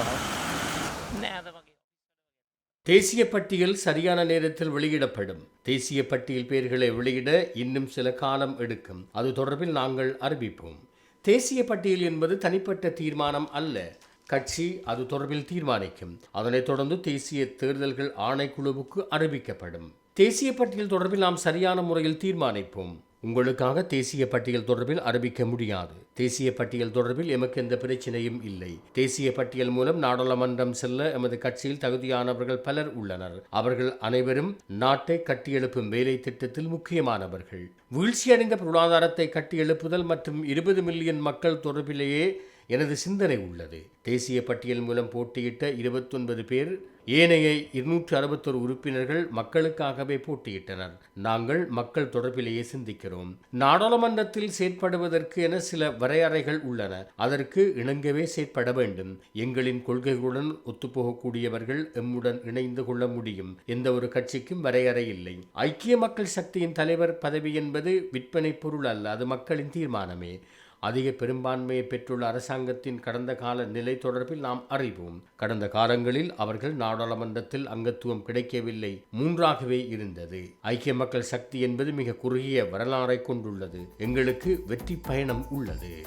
கொடுத்துருவாங்க தேசிய பட்டியல் சரியான நேரத்தில் வெளியிடப்படும். தேசிய பட்டியல் பெயர்களை வெளியிட இன்னும் சில காலம் எடுக்கும். அது தொடர்பில் நாங்கள் அறிவிப்போம். தேசிய பட்டியல் என்பது தனிப்பட்ட தீர்மானம் அல்ல. கட்சி அது தொடர்பில் தீர்மானிக்கும். அதனைத் தொடர்ந்து தேசிய தேர்தல்கள் ஆணைக்குழுவுக்கு அறிவிக்கப்படும். தேசிய பட்டியல் தொடர்பில் நாம் சரியான முறையில் தீர்மானிப்போம். உங்களுக்காக தேசிய பட்டியல் தொடர்பில் அறிவிக்க முடியாது. தேசிய பட்டியல் தொடர்பில் எமக்கு எந்த பிரச்சனையும் இல்லை. தேசிய பட்டியல் மூலம் நாடாளுமன்றம் செல்ல எமது கட்சியில் தகுதியானவர்கள் பலர் உள்ளனர். அவர்கள் அனைவரும் நாட்டை கட்டியெழுப்பும் வேலை திட்டத்தில் முக்கியமானவர்கள். வீழ்ச்சியடைந்த பொருளாதாரத்தை கட்டியெழுப்புதல் மற்றும் இருபது மில்லியன் மக்கள் தொடர்பிலேயே எனது சிந்தனை உள்ளது. தேசிய பட்டியல் மூலம் போட்டியிட்ட இருபத்தொன்பது பேர் ஏனைய இருநூற்று அறுபத்தொரு உறுப்பினர்கள் மக்களுக்காகவே போட்டியிட்டனர். நாங்கள் மக்கள் தொடர்பிலேயே சிந்திக்கிறோம். நாடாளுமன்றத்தில் செயற்படுவதற்கு என சில வரையறைகள் உள்ளன. அதற்கு இணங்கவே செயற்பட வேண்டும். எங்களின் கொள்கைகளுடன் ஒத்துப்போகக்கூடியவர்கள் எம்முடன் இணைந்து கொள்ள முடியும். எந்த ஒரு கட்சிக்கும் வரையறை இல்லை. ஐக்கிய மக்கள் சக்தியின் தலைவர் பதவி என்பது விற்பனை பொருள் அல்ல அது மக்களின் தீர்மானமே. அதிக பெரும்பான்மையை பெற்றுள்ள அரசாங்கத்தின் கடந்த கால நிலை தொடர்பில் நாம் அறிவோம். கடந்த காலங்களில் அவர்கள் நாடாளுமன்றத்தில் அங்கத்துவம் கிடைக்கவில்லை. மூன்றாகவே இருந்தது. ஐக்கிய மக்கள் சக்தி என்பது மிக குறுகிய வரலாறை கொண்டுள்ளது. எங்களுக்கு வெற்றி பயணம் உள்ளது.